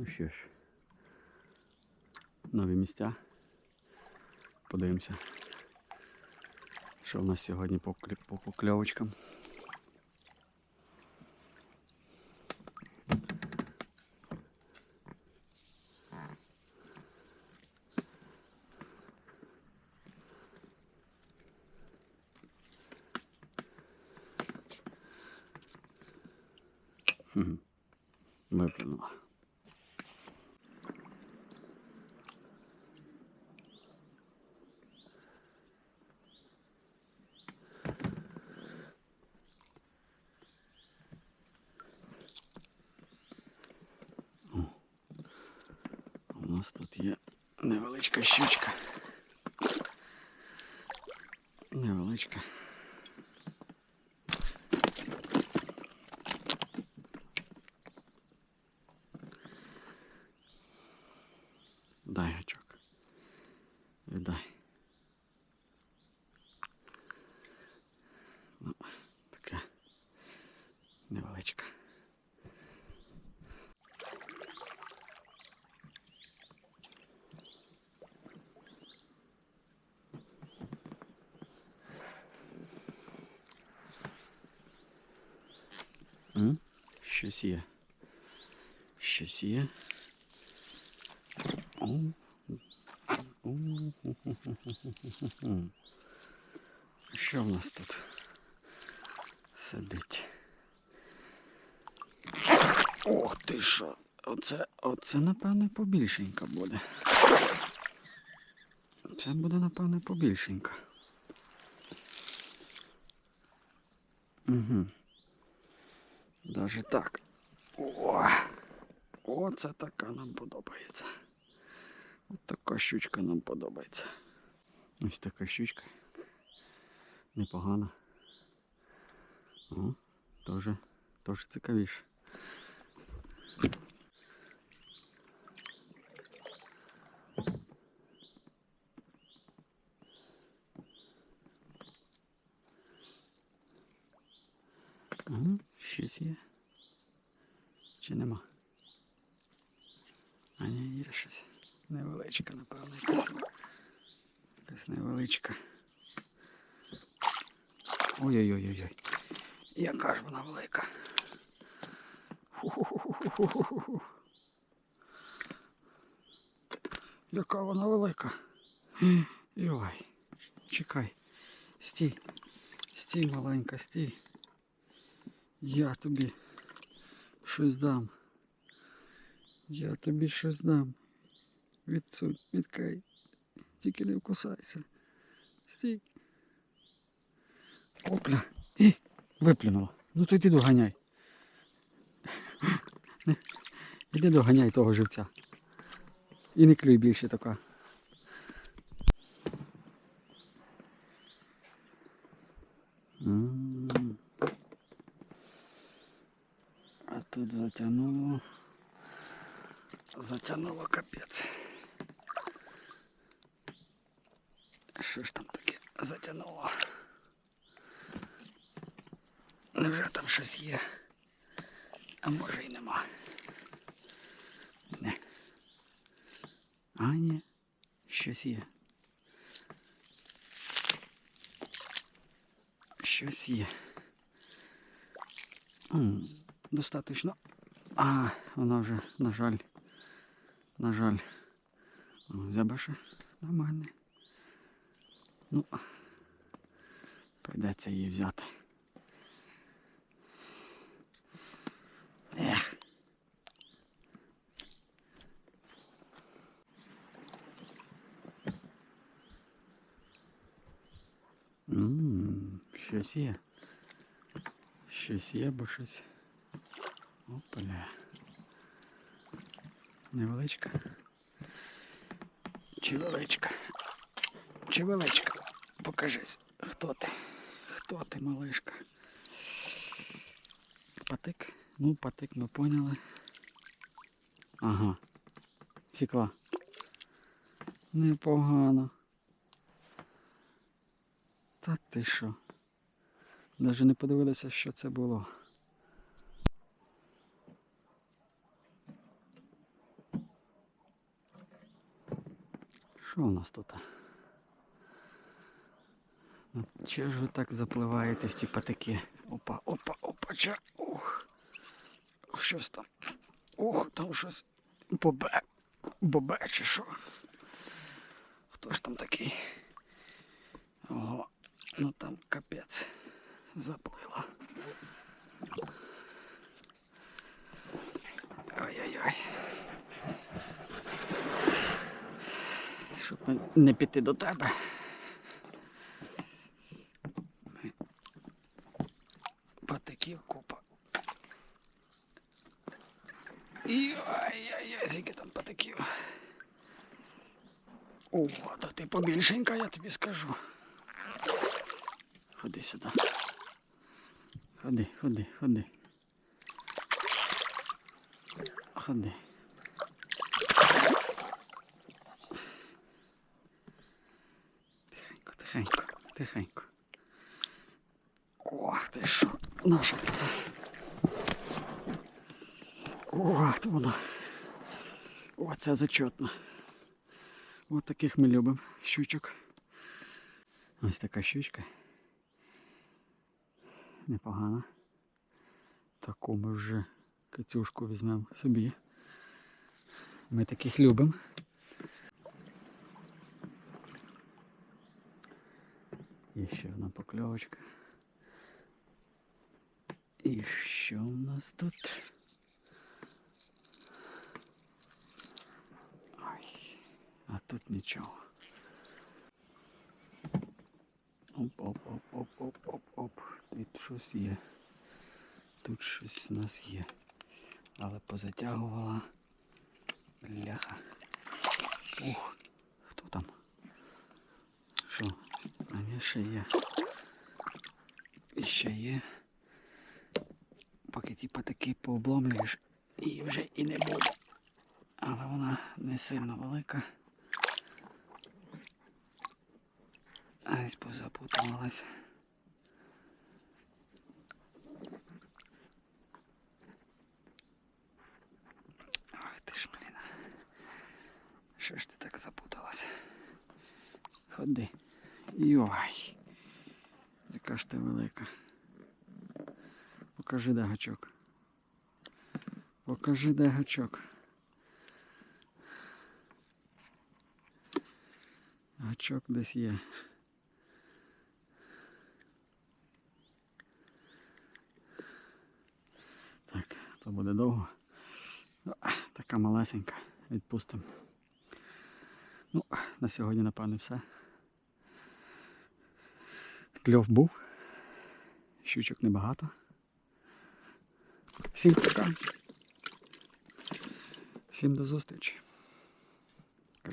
Ну що ж, нові місця. Подивимося, що в нас сьогодні по, по покльовочкам. Хм, нас тут є невеличка щучка. Невеличка. Дай гачок. Віддай. Ну, така невеличка. М? Щось є. Щось є. Що в нас тут сидить? Ох ти що! Оце, оце напевне побільшенька буде. Це буде, напевне, побільшенька. Угу. Даже так. О, оце така нам подобається. От така щучка нам подобається. Ось така щучка. Непогана. О, теж, теж цікавіше. Щось є. Чи нема? А ні, є щось. Невеличка, напевно, якась. Якась невеличка. Ой-ой-ой-ой. Яка ж вона велика. Ху-ху-ху-ху-ху-ху. Яка вона велика. Йой. Чекай. Стій. Стій, маленька, стій. Я тобі щось дам. Я тобі щось дам. Відсунь, відкай. Тільки не вкусайся. Стій. Опля. І виплюнула. Ну то йди доганяй. Іди доганяй того живця. І не клюй більше така. Тут затягнуло. Затягнуло капець. Що ж там таке затягнуло? Невже там щось є? А може й нема. Не. А ні, щось є. Щось є. М, Достаточно. А, вона вже, на жаль, на жаль, О, забаше нормальний. Ну, прийдеться її взяти. Ех. Ммм, щось є. Щось є, бо щось. Опаля. Невеличка. Чи величка? Покажись, хто ти? Хто ти, малишка? Патик? Ну, патик ми поняли. Ага. Втекла. Непогано. Та ти що? Навіть не подивилися, що це було. Що у нас тут? Ну, Чого ж ви так запливаєте в ті патики? Опа, опа, опа, ча. Ух. Щось там. Ух, там щось бобе. Бобе чи що? Хто ж там такий? Ого, ну там капець заплила. Ой-ой-ой. Щоб не піти до тебе. Патиків купа. Ай-яй-яй, скільки там патиків. О, та ти побільшенька, я тобі скажу. Ходи сюди. Ходи, ходи, ходи. Ходи. Тихенько, тихенько. Ох ти що, наша це. От вона. Оце зачетно. От таких ми любимо щучок. Ось така щучка. Непогана. Таку ми вже кацюшку візьмемо собі. Ми таких любимо. Ще одна покльовочка. І що у нас тут? Ой, а тут нічого. Оп-оп-оп-оп-оп-оп-оп. Тут щось є. Тут щось у нас є. Але позатягувала. Бляха. Ух, хто там? Що? А ні, ще є. І ще є. Поки ті патики пообломлюєш, і вже і не буде. Але вона не сильно велика. Ась позапутувалась. Ах ти ж, блін. Що ж ти так запуталась? Ходи. Йой. Яка ж ти велика. Покажи, де гачок. Покажи, де гачок. Гачок десь є. Так, то буде довго. Така малесенька. Відпустимо. Ну, на сьогодні, напевно, все. Кльов був. Щучок небагато. Всім пока. Всім до зустрічі.